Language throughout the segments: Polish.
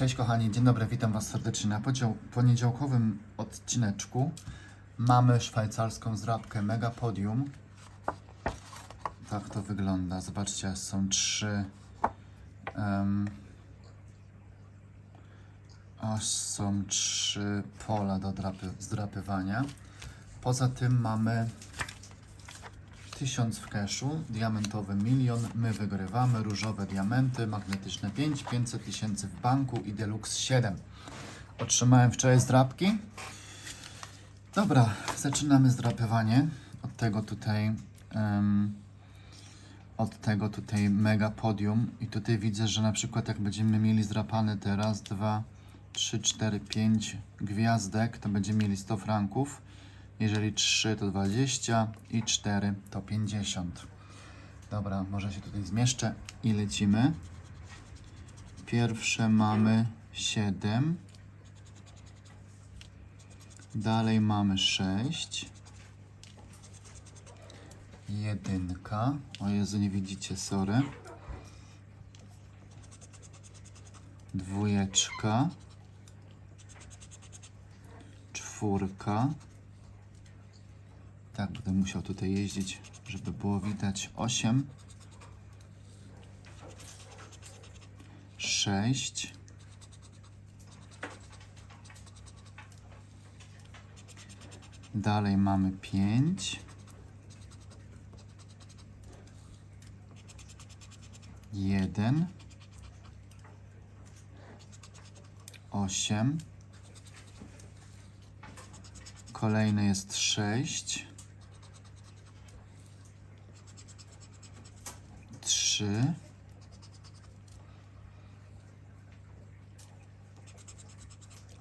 Cześć kochani, dzień dobry, witam Was serdecznie. Na poniedziałkowym odcineczku mamy szwajcarską zdrabkę Mega Podium. Tak to wygląda. Zobaczcie, są trzy. Um, aż są trzy pola do drapy, zdrapywania. Poza tym mamy 1000 w cashu, diamentowy milion, my wygrywamy, różowe diamenty, magnetyczne 5, 500 tysięcy w banku i deluxe 7. Otrzymałem wczoraj zdrapki. Dobra, zaczynamy zdrapywanie. Od tego tutaj em, od tego tutaj mega podium i tutaj widzę, że na przykład jak będziemy mieli zdrapane teraz 2, 3, 4, 5 gwiazdek, to będziemy mieli 100 franków. Jeżeli 3 to 20 i 4 to 50. Dobra, może się tutaj zmieszczę i lecimy. Pierwsze mamy 7. Dalej mamy 6. Jedynka. O Jezu, nie widzicie, sorry. Dwójeczka. Czwórka. Tak, będę musiał tutaj jeździć, żeby było widać. 8. 6. Dalej mamy 5. Jeden. Osiem. Kolejny jest sześć. Trzy.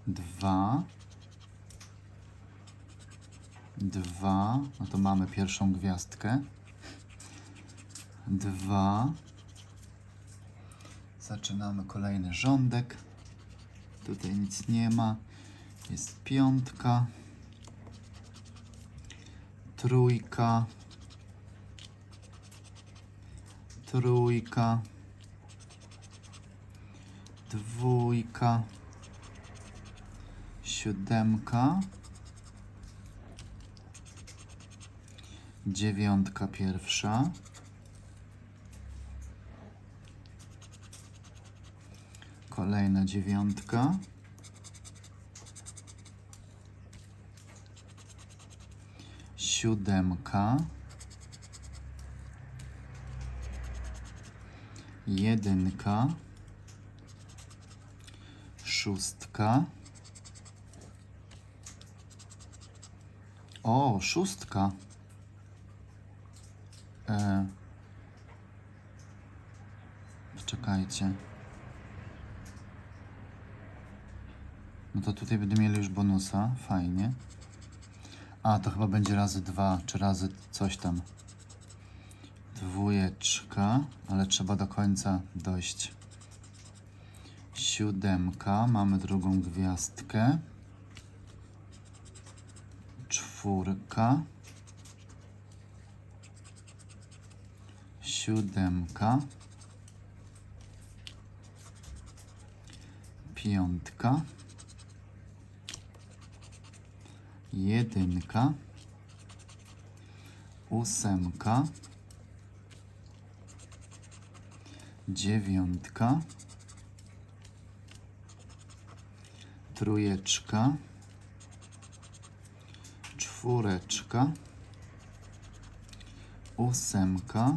Dwa. Dwa. No to mamy pierwszą gwiazdkę. Dwa. Zaczynamy kolejny rządek. Tutaj nic nie ma. Jest piątka. Trójka. Trójka. Dwójka. Siódemka. Dziewiątka pierwsza. Kolejna dziewiątka. Siódemka. Jedynka. Szóstka. O, szóstka. E... Czekajcie. No to tutaj będę mieli już bonusa, fajnie. A, to chyba będzie razy dwa, czy razy coś tam. Dwójeczka, ale trzeba do końca dojść. Siódemka, mamy drugą gwiazdkę. Czwórka. Siódemka. Piątka. Jedynka. Ósemka. Dziewiątka. Trójeczka. Czwóreczka. Ósemka.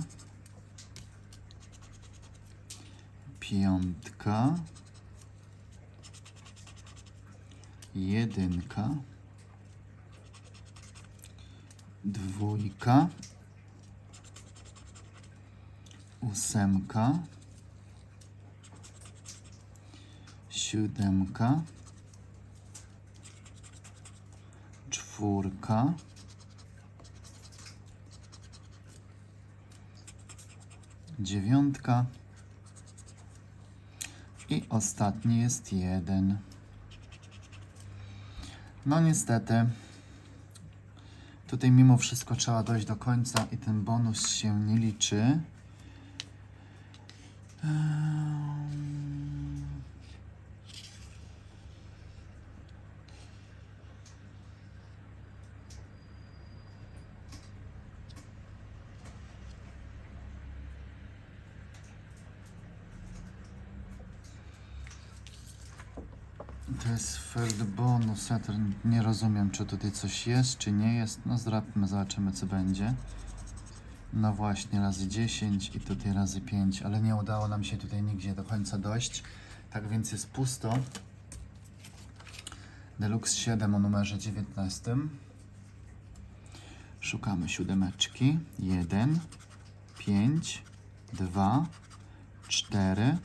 Piątka. Jedynka. Dwójka. Ósemka. Siódemka. Czwórka. Dziewiątka. I ostatni jest jeden. No niestety. Tutaj mimo wszystko trzeba dojść do końca i ten bonus się nie liczy. Ehm, to jest. Ja to nie rozumiem, czy tutaj coś jest, czy nie jest. No zdrabmy, zobaczymy, co będzie. No właśnie, razy 10 i tutaj razy 5, ale nie udało nam się tutaj nigdzie do końca dojść. Tak więc jest pusto. Deluxe 7 o numerze 19. Szukamy siódemeczki. 1, 5, 2, 4,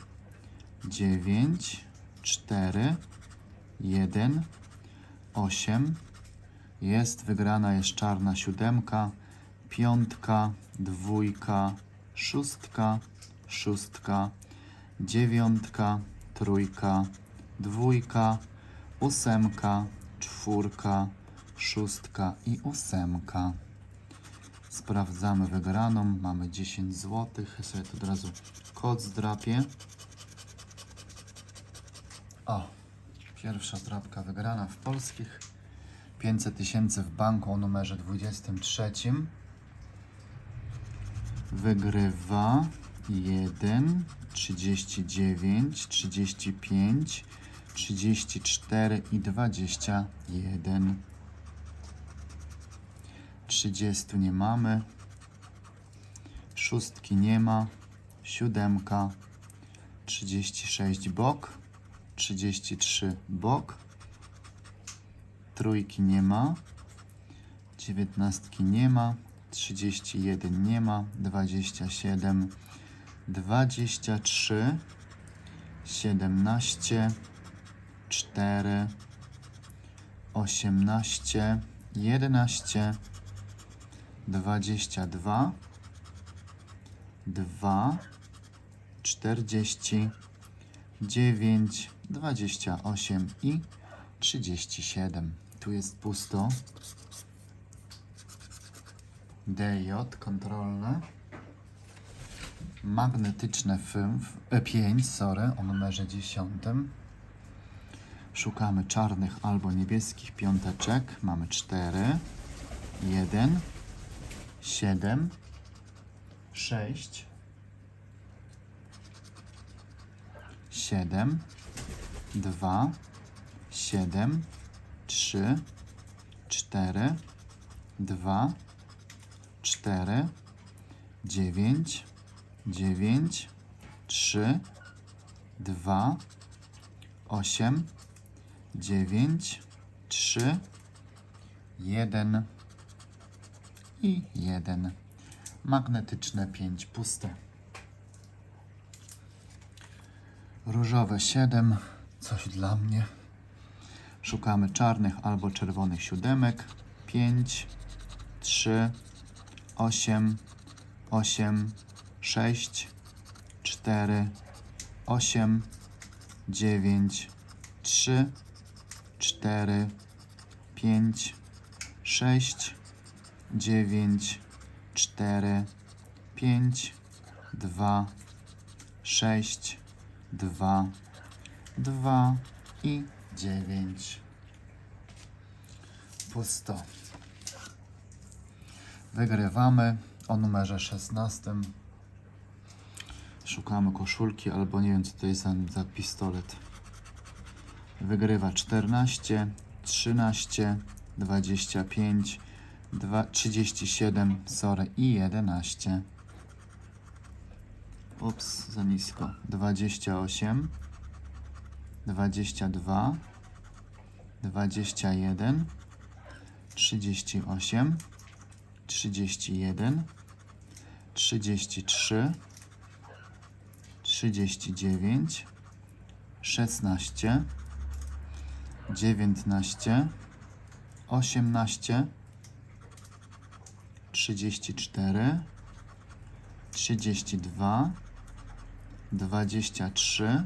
9, 4, 1, 8. Jest wygrana, jest czarna siódemka, piątka, dwójka, szóstka, szóstka, dziewiątka, trójka, dwójka, ósemka, czwórka, szóstka i ósemka. Sprawdzamy wygraną. Mamy 10 zł. Ja sobie tu od razu kod zdrapię. O, pierwsza zdrabka wygrana w polskich. 500 tysięcy w banku o numerze 23. Wygrywa 1, 39, 35, 34 i 21. 30 nie mamy. Szóstki nie ma. Siódemka. 36 bok. 33 bok. Trójki nie ma. Dziewiętnastki nie ma. 31 nie ma. 27. 23. 17. 4. 18. 11. 22, 2, 40, 9, 28 i 37. Tu jest pusto. DJ kontrolne. Magnetyczne 5, sorry, o numerze 10. Szukamy czarnych albo niebieskich piąteczek. Mamy 4, 1, 7, 6, 7, 2, 7, 3, 4, 2, 4, 9, 9, 3, 2, 8, 9, 3, 1 i 1. Magnetyczne 5 puste. Różowe 7. Coś dla mnie. Szukamy czarnych albo czerwonych siódemek. 5, 3, 8, 8, 6, 4, 8, 9, 3, 4, 5, 6, 9, 4, 5, 2, 6, 2, 2 i 9. Pusto. Wygrywamy o numerze 16. Szukamy koszulki albo nie wiem co to jest za, za pistolet. Wygrywa 14, 13, 25, 2, 37, sorry, i 11. Ups, za nisko. 28, 22, 21, 38, 31, 33, 39, 16, 19, 18, 34, 32, 23,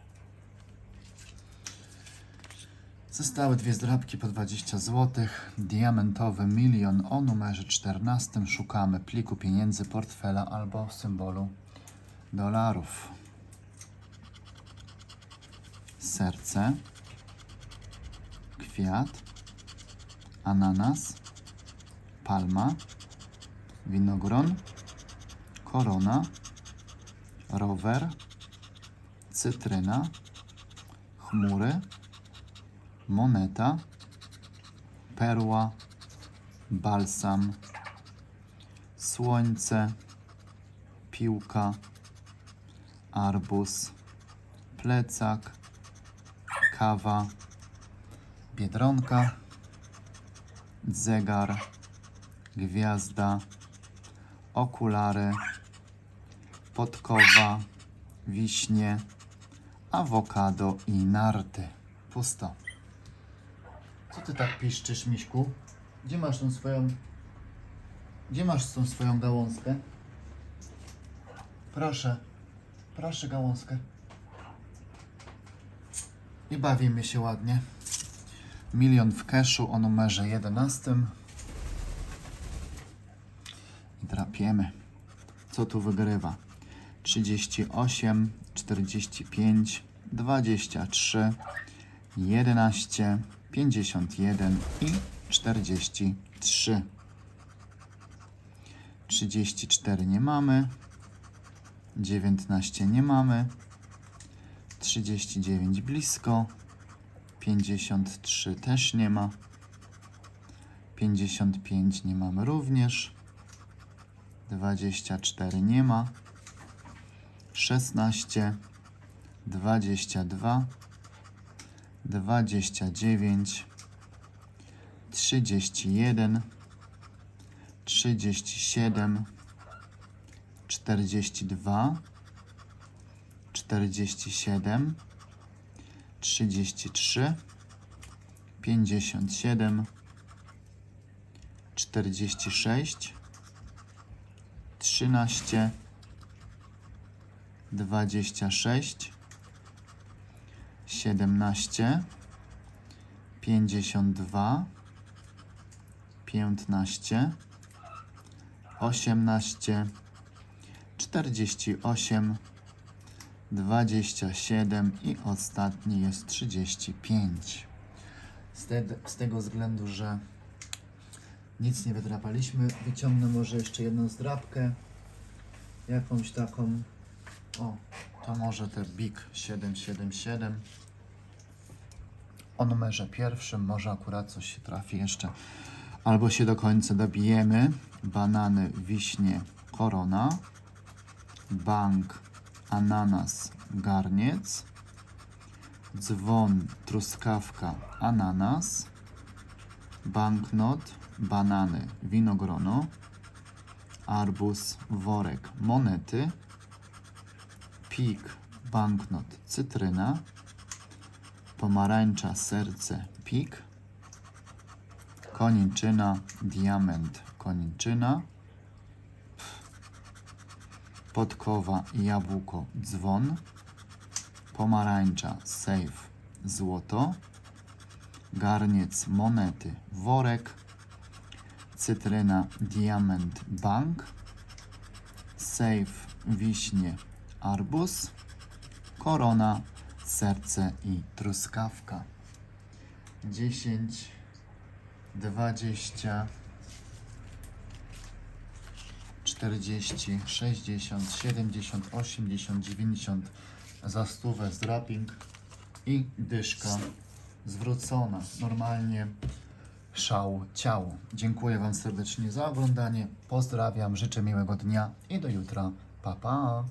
Zostały dwie zdrabki po 20 zł. Diamentowy milion o numerze 14. Szukamy pliku pieniędzy, portfela albo symbolu dolarów. Serce, kwiat, ananas, palma, winogron, korona, rower, cytryna, chmury, moneta, perła, balsam, słońce, piłka, arbuz, plecak, kawa, biedronka, zegar, gwiazda, okulary, podkowa, wiśnie, awokado i narty. Pusto. Co ty tak piszczysz, Miśku? Gdzie masz tą swoją... Gdzie masz tą swoją gałązkę? Proszę. Proszę gałązkę. I bawimy się ładnie. Milion w keszu o numerze 11. I drapiemy. Co tu wygrywa? 38, 45, 23, 11, 51 i 43. 34 nie mamy. 19 nie mamy. 39 blisko. 53 też nie ma. 55 nie mamy również. 24 nie ma. 16 22 29 31 37 42 47 33 57 46 13 26 17 52 15 18 48 27 i ostatni jest 35. Z, te, z tego względu, że nic nie wydrapaliśmy, wyciągnę może jeszcze jedną zdrabkę. Jakąś taką. O, to może te Big 777. O numerze pierwszym, może akurat coś się trafi jeszcze. Albo się do końca dobijemy. Banany, wiśnie, korona. Bank, ananas, garniec. Dzwon, truskawka, ananas. Banknot, banany, winogrono. Arbuz, worek, monety. Pik, banknot, cytryna. Pomarańcza, serce, pik. Koniczyna, diament, koniczyna. Podkowa, jabłko, dzwon. Pomarańcza, sejf, złoto. Garniec, monety, worek. Cytryna, diament, bank. Sejf, wiśnie, arbuz. Korona, serce i truskawka. 10, 20, 40, 60, 70, 80, 90 za stówę z draping i dyszka zwrócona. Normalnie szał ciało. Dziękuję Wam serdecznie za oglądanie. Pozdrawiam, życzę miłego dnia i do jutra. Pa, pa!